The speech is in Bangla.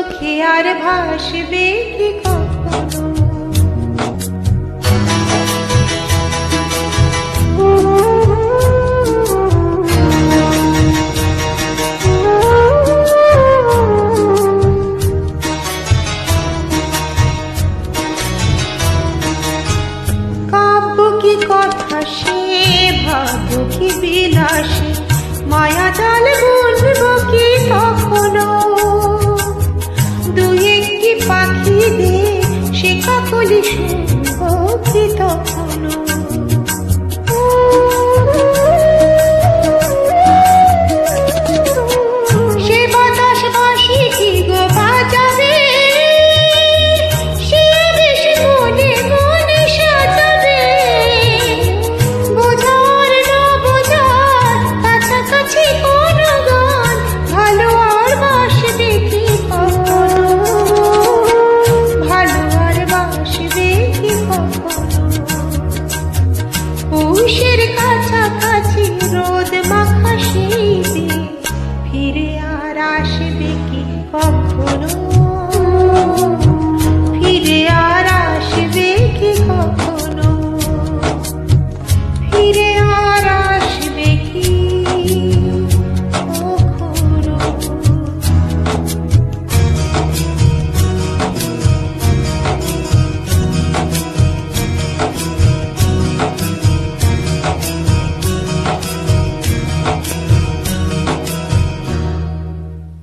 চোখে আর ভাসবে কি কখনো? কথা সে কি বিলাসে? মায়া জাল একটি পাখি দে রোদ মাখা সেই ফিরে আর আসবে কি কখনো?